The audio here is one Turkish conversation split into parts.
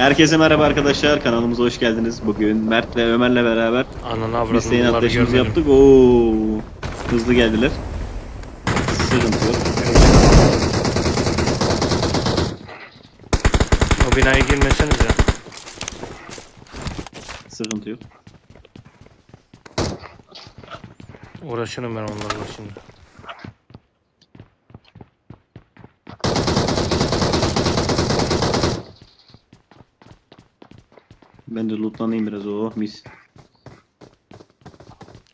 Herkese merhaba arkadaşlar. Kanalımıza hoş geldiniz. Bugün Mert ve Ömer'le beraber Ananı avradını isteğin bunları atlayışımızı görmedim. yaptık. Oo, hızlı geldiler. Sıkıntı yok. O binaya girmeseniz ya. Sıkıntı yok. Uğraşırım ben onlarla şimdi. Ben de lootlanayım biraz. Oh mis.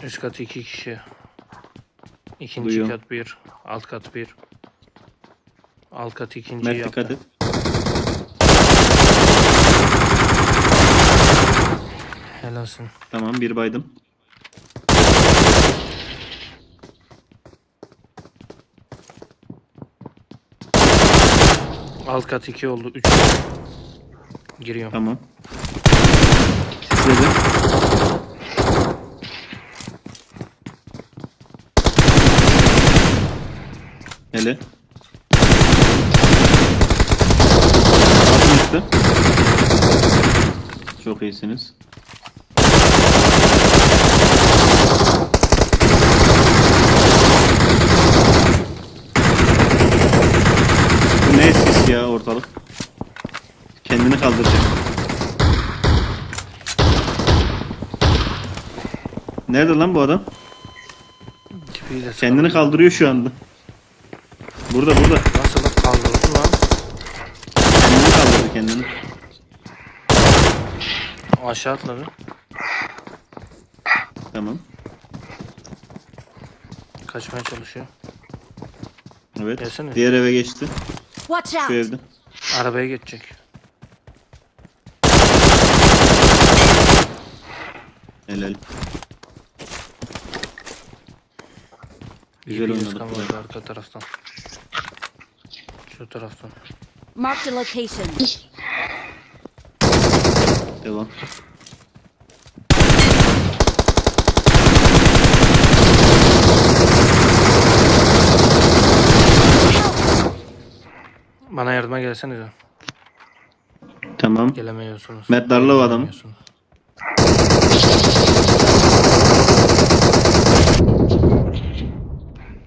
Üst kat iki kişi. İkinci Duyuyorum. kat bir. Alt kat bir. Alt kat ikinci Mert yaptı. dikkat et. Helalsin. Tamam bir baydım. Alt kat iki oldu. Üç. Giriyorum. Tamam. Sisledim. Hele. Üstü. Çok iyisiniz. Bu ne sis ya ortalık? Kendini kaldıracak. Nerede lan bu adam? Tipiyle Kendini kaldırıyor şu anda. Burada burada. Nasıl da kaldırdı lan? Kendini kaldırdı kendini. Aşağı atladı. Tamam. Kaçmaya çalışıyor. Evet. Gelsene. Diğer eve geçti. Watch Şu out! evde. Arabaya geçecek. Helal. Güzel oynadık. vardı arka taraftan. Şu taraftan. Marked a location. Devam. Bana yardıma gelsenize. Tamam. Gelemiyorsunuz. Mert darla o adamı. Gelemiyorsunuz.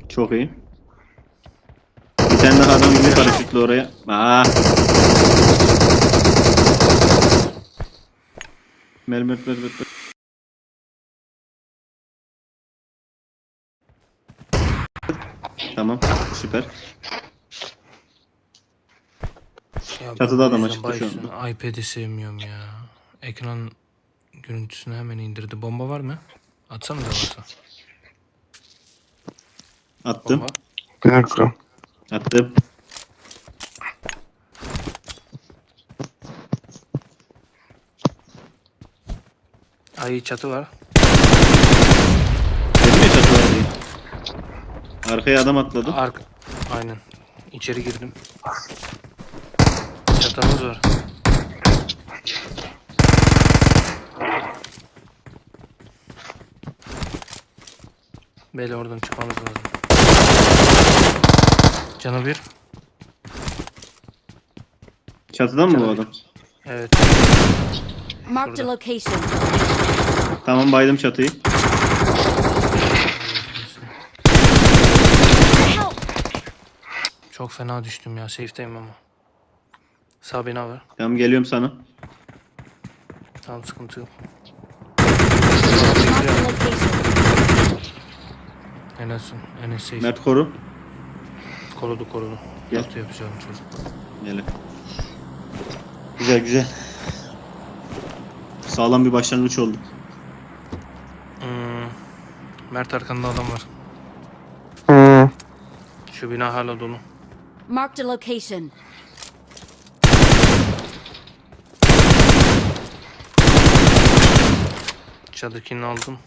Çok iyi. Bir tane daha adam indi paraşütle oraya. Aa. Mer mer mer mer. mer. Tamam. Süper. Ya Çatıda ben adam o açıktı yüzden şu bahis- iPad'i sevmiyorum ya. Ekran görüntüsünü hemen indirdi. Bomba var mı? Atsana da varsa. Attım. Bir dakika. Attım. Ay çatı var. Dedim ya çatı var diye. Arkaya adam atladı. Ark Aynen. İçeri girdim. Çatımız var. Böyle oradan çıkmamız lazım. Canı bir. Çatıdan mı bu adam? Evet. A Şurada. location. Tamam baydım çatıyı. Çok fena düştüm ya. Safe'deyim ama. Sağ bina var. Tamam geliyorum sana. Tamam sıkıntı yok. Marked a location. Helalsin. En safe. Mert koru. Korudu korudu. Gel. Yaptı yapacağım çocuk. Gel. Güzel güzel. Sağlam bir başlangıç oldu. Hmm. Mert arkanda adam var. Hı. Şu bina hala dolu. Marked a location. Çadırkini aldım.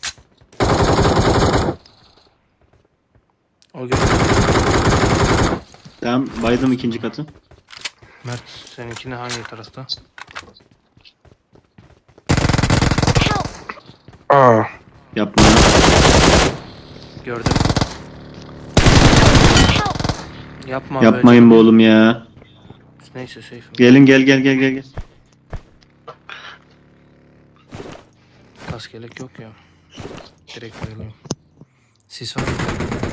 O gel. Tamam baydım ikinci katı. Mert seninkini hangi tarafta? Aa. Yapma. Gördüm. Yapma Yapmayın be oğlum ya. Neyse safe. Gelin gel gel gel gel gel. Kas gerek yok ya. Direkt verelim. Sis var.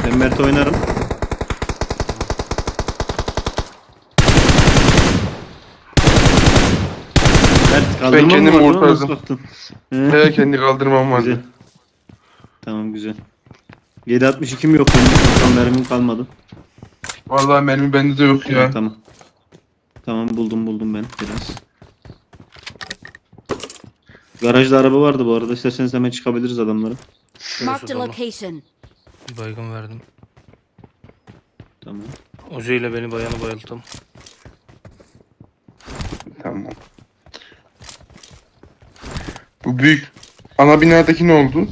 Ben Mert oynarım. Mert kaldırma mı kendimi var lan? ortaladım. Nasıl baktın? He? He kendi kaldırmam Güzel. vardı. Tamam güzel. 7.62 mi yok benim? Tam mermim kalmadı. Vallahi mermi bende de yok ya. Tamam. Tamam buldum buldum ben biraz. Garajda araba vardı bu arada. İsterseniz hemen çıkabiliriz adamlara. Marked a dolu. location. Bir baygın verdim. Tamam. Uzi ile beni bayanı bayılttım. Tamam. Bu büyük ana binadaki ne oldu?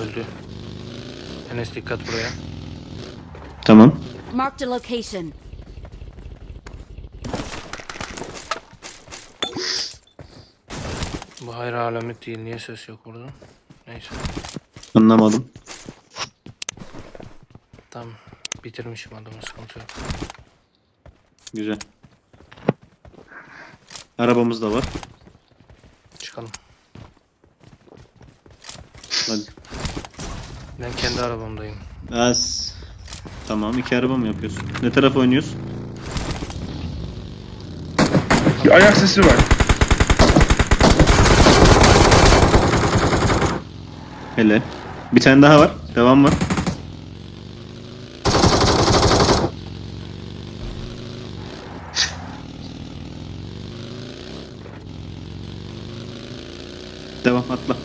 Öldü. Enes dikkat buraya. Tamam. Marked a location. Bu hayır alamet değil. Niye ses yok burada? Neyse. Anlamadım. Tamam. Bitirmişim adamı sıkıntı yok. Güzel. Arabamız da var. Çıkalım. Hadi. Ben kendi arabamdayım. Az. Tamam iki araba mı yapıyorsun? Ne taraf oynuyorsun? Bir ayak sesi var. Hele. Bir tane daha var. Devam var. Devam atla.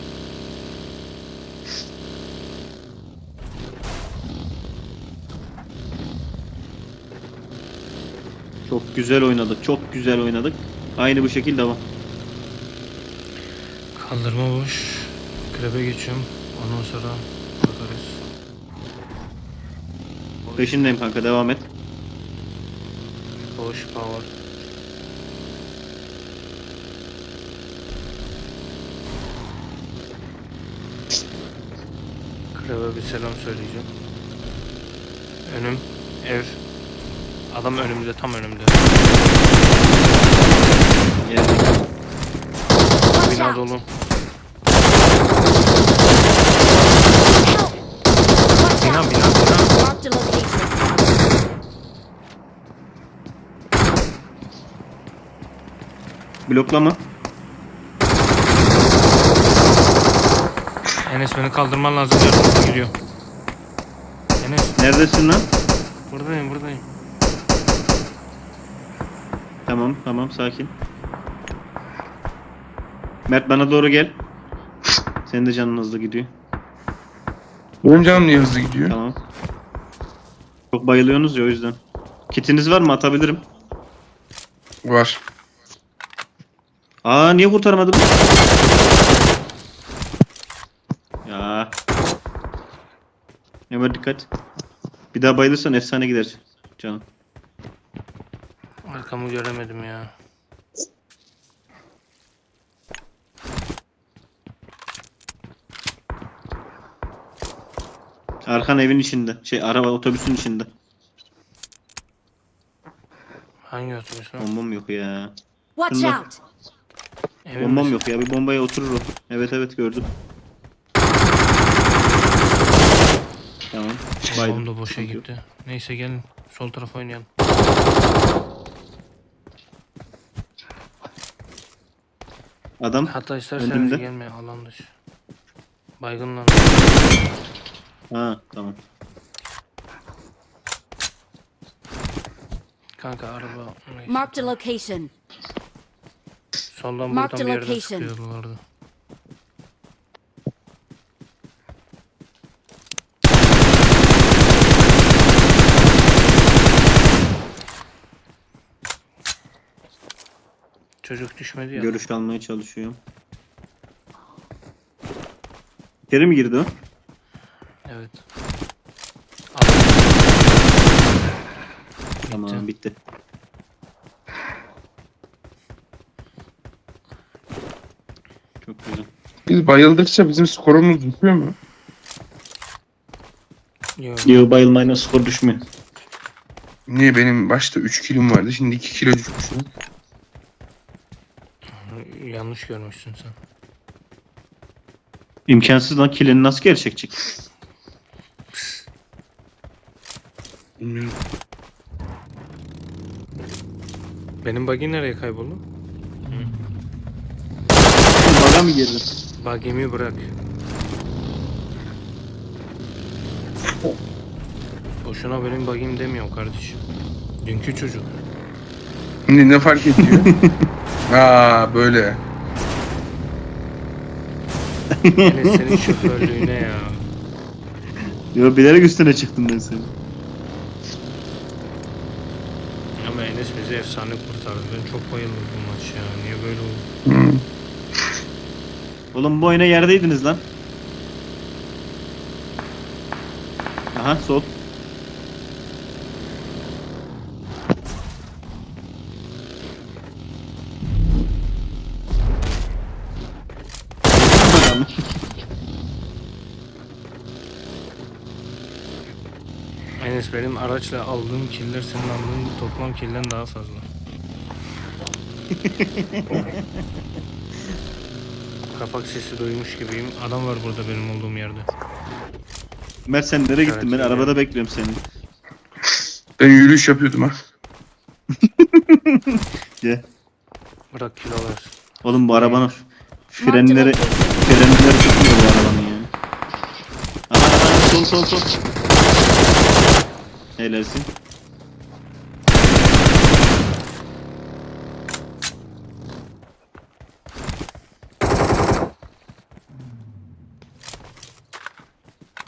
Çok güzel oynadık. Çok güzel oynadık. Aynı bu şekilde devam. Kaldırma boş. Krebe geçiyorum. Ondan sonra bakarız. Peşindeyim kanka devam et. Boş power. Krebe bir selam söyleyeceğim. Önüm, ev. Adam önümde, tam önümde. Watch Bina dolu. Bina, bina, bina. Bloklama. Enes beni kaldırman lazım diyorum. Gidiyor. Enes, Neredesin lan? buradayım, buradayım. Tamam tamam sakin. Mert bana doğru gel. Senin de canın hızlı gidiyor. Benim canım niye hızlı gidiyor? Tamam. Çok bayılıyorsunuz ya o yüzden. Kitiniz var mı? Atabilirim. Var. Aa niye kurtaramadım? Ömer dikkat. Bir daha bayılırsan efsane gider canım. Arkamı göremedim ya. Arkan evin içinde. Şey araba otobüsün içinde. Hangi otobüs lan? Bombam yok ya. Watch Şunda. out. Bombam yok ya. Bir bombaya oturur o. Evet evet gördüm. Tamam. Bombam Baydım. da boşa gitti. Neyse gelin. Sol tarafa oynayalım. Adam Hatta isterseniz Önümde. gelme alan dışı. Baygınlan. Ha tamam. Kanka araba. neyse. Marked a location. Soldan Marked buradan bir yerden location. sıkıyorlardı. Çocuk düşmedi ya. Görüş almaya çalışıyorum. İçeri mi girdi o? Evet. Tamam bitti. Çok güzel. Biz bayıldıkça bizim skorumuz düşüyor mu? Yok. Yo bayılmayla skor düşmüyor. Niye benim başta 3 kilim vardı şimdi 2 kilo düşmüş. Yanlış görmüşsün sen. İmkansız lan kilini nasıl geri çekecek? Bilmiyorum. Benim buggy nereye kayboldu? Baga mı girdin? Buggy'mi bırak. Boşuna benim buggy'm demiyor kardeşim. Dünkü çocuk. Ne, ne fark ediyor? Aa böyle. Enes senin şoförlüğüne ya. Yo bilerek üstüne çıktım ben senin. Ama Enes bizi efsane kurtardı. Ben çok bayıldım bu maç ya. Niye böyle oldu? Hı. Oğlum bu oyuna yerdeydiniz lan. Aha sol. Enes benim araçla aldığım killer senin aldığın toplam kilden daha fazla. Kapak sesi duymuş gibiyim. Adam var burada benim olduğum yerde. Mert sen nereye gittin? Ben Evet, arabada bekliyorum seni. Ben yürüyüş yapıyordum ha. Gel. Bırak kilo ver. Oğlum bu arabanın frenleri frenleri tutmuyor bu arabanın ya. Aha sol sol sol. Helalsin.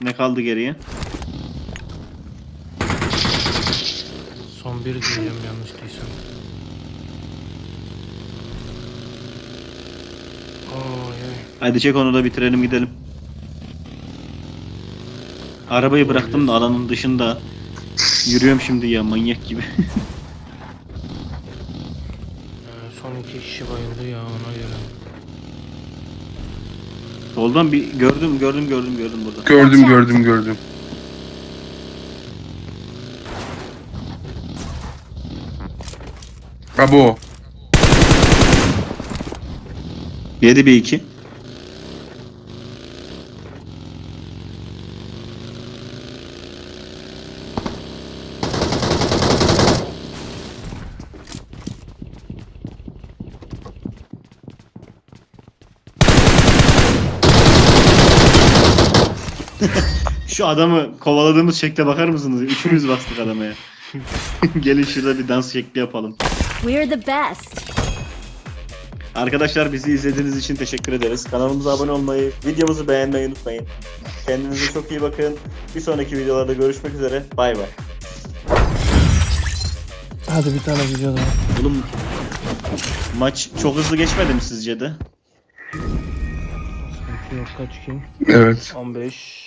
Ne kaldı geriye? Son bir diyeceğim yanlış değilsem. Oy. Hadi çek onu da bitirelim gidelim. Arabayı bıraktım da alanın dışında. Yürüyorum şimdi ya manyak gibi. Ee, son iki kişi bayıldı ya ona göre. Soldan bir gördüm gördüm gördüm gördüm burada. Gördüm gördüm gördüm. Bravo. 7 bir 2. adamı kovaladığımız şekle bakar mısınız? Üçümüz bastık adama ya. Gelin şurada bir dans şekli yapalım. We're the best. Arkadaşlar bizi izlediğiniz için teşekkür ederiz. Kanalımıza abone olmayı, videomuzu beğenmeyi unutmayın. Kendinize çok iyi bakın. Bir sonraki videolarda görüşmek üzere. Bay bay. Hadi bir tane video daha. Oğlum maç çok hızlı geçmedi mi sizce de? Yok kaç kim? Evet. 15